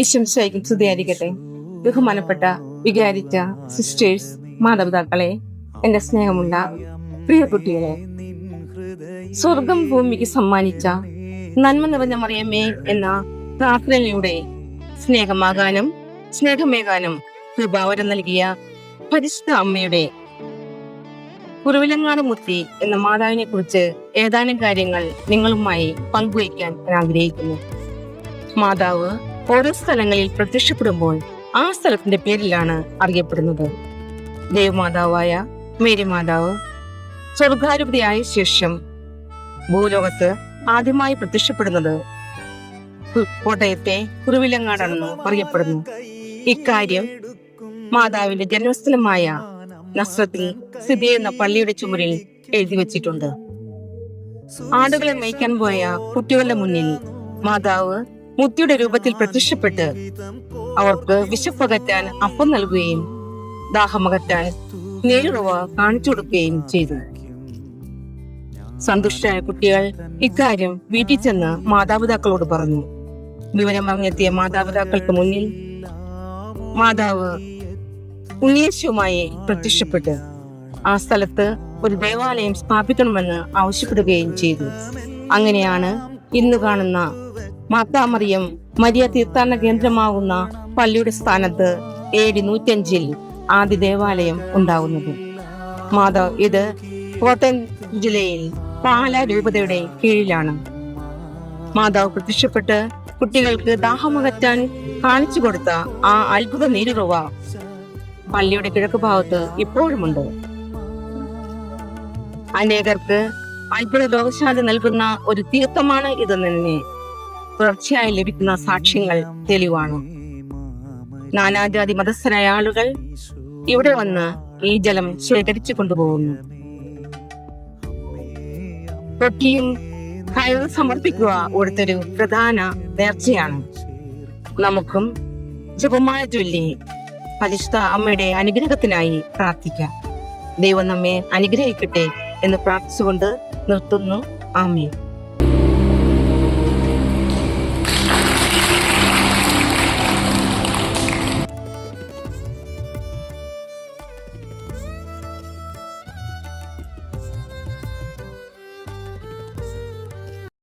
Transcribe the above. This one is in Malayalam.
ഈശംശയ്ക്കും സ്തുതിയായിരിക്കട്ടെ. ബഹുമാനപ്പെട്ട വികാരിച്ച സിസ്റ്റേഴ്സ് മാതാപിതാക്കളെ എന്റെ സ്നേഹമുള്ള പ്രിയ കുട്ടികളെ സ്വർഗം ഭൂമിക്ക് സമ്മാനിച്ച നന്മ നിറഞ്ഞ മറിയമ്മേ എന്ന പ്രാർത്ഥനയിലൂടെ സ്നേഹമാകാനും സ്നേഹമേകാനും കൃപാവരം നൽകിയ പരിശുദ്ധ അമ്മയുടെ കുറുവിലങ്ങാട് മുത്തി എന്ന മാതാവിനെ കുറിച്ച് ഏതാനും കാര്യങ്ങൾ നിങ്ങളുമായി പങ്കുവയ്ക്കാൻ ഞാൻ ആഗ്രഹിക്കുന്നു. മാതാവ് ഓരോ സ്ഥലങ്ങളിൽ പ്രത്യക്ഷപ്പെടുമ്പോൾ ആ സ്ഥലത്തിന്റെ പേരിലാണ് അറിയപ്പെടുന്നത്. ദേവമാതാവായ മേരി മാതാവ് സ്വർഗാരൂപതയായ ശേഷം ഭൂലോകത്ത് ആദ്യമായി പ്രത്യക്ഷപ്പെടുന്നത് കോട്ടയത്തെ കുറുവിലങ്ങാടാണെന്ന് പറയപ്പെടുന്നു ഇക്കാര്യം മാതാവിന്റെ ജന്മസ്ഥലമായ നസ്രത്തിൽ സ്ഥിതി ചെയ്യുന്ന പള്ളിയുടെ ചുമരിൽ എഴുതി വച്ചിട്ടുണ്ട്. ആടുകളെ മേയ്ക്കാൻ പോയ കുട്ടികളുടെ മുന്നിൽ മാതാവ് മുത്തിയുടെ രൂപത്തിൽ പ്രത്യക്ഷപ്പെട്ട് അവർക്ക് വിശപ്പകറ്റാൻ അപ്പം നൽകുകയും ദാഹമകറ്റാൻ നേരുറവ കാണിച്ചു കൊടുക്കുകയും ചെയ്തു. സന്തുഷ്ടരായ കുട്ടികൾ ഇക്കാര്യം വീട്ടിൽ ചെന്ന് മാതാപിതാക്കളോട് പറഞ്ഞു. വിവരം അറിഞ്ഞെത്തിയ മാതാപിതാക്കൾക്ക് മുന്നിൽ മാതാവ് ഉണ്ണിയേശുമായി പ്രത്യക്ഷപ്പെട്ട് ആ സ്ഥലത്ത് ഒരു ദേവാലയം സ്ഥാപിക്കണമെന്ന് ആവശ്യപ്പെടുകയും ചെയ്തു. അങ്ങനെയാണ് ഇന്ന് കാണുന്ന മാതാമറിയം മരിയ തീർത്ഥാടന കേന്ദ്രമാകുന്ന പള്ളിയുടെ സ്ഥാനത്ത് ഡി നൂറ്റഞ്ചിൽ ആദ്യ ദേവാലയം ഉണ്ടാകുന്നത്. മാതാവ് ഇത് കോട്ടയം ജില്ലയിൽ പാല രൂപതയുടെ കീഴിലാണ്. മാതാവ് പ്രത്യക്ഷപ്പെട്ട് കുട്ടികൾക്ക് ദാഹമകറ്റാൻ കാണിച്ചു കൊടുത്ത ആ അത്ഭുത നീരുറവ പള്ളിയുടെ കിഴക്ക് ഭാഗത്ത് ഇപ്പോഴുമുണ്ട്. അനേകർക്ക് അത്ഭുത നൽകുന്ന ഒരു തീർത്ഥമാണ് ഇത് തന്നെ തുടർച്ചയായി ലഭിക്കുന്ന സാക്ഷ്യങ്ങൾ തെളിവാണ്. നാനാജാതി മതസ്ഥരായ ആളുകൾ ഇവിടെ വന്ന് ഈ ജലം ശേഖരിച്ചു കൊണ്ടുപോകുന്നു. തൊട്ടിയും കയർ സമർപ്പിക്കുക ഇവിടുത്തെ പ്രധാന നേർച്ചയാണ്. നമുക്കും ജപമായ ചൊല്ലി പരിശുദ്ധ അമ്മയുടെ അനുഗ്രഹത്തിനായി പ്രാർത്ഥിക്കാം. ദൈവം നമ്മെ അനുഗ്രഹിക്കട്ടെ. എന്ന് പ്രാർത്ഥിച്ചുകൊണ്ട് നിർത്തുന്നു. ആമേ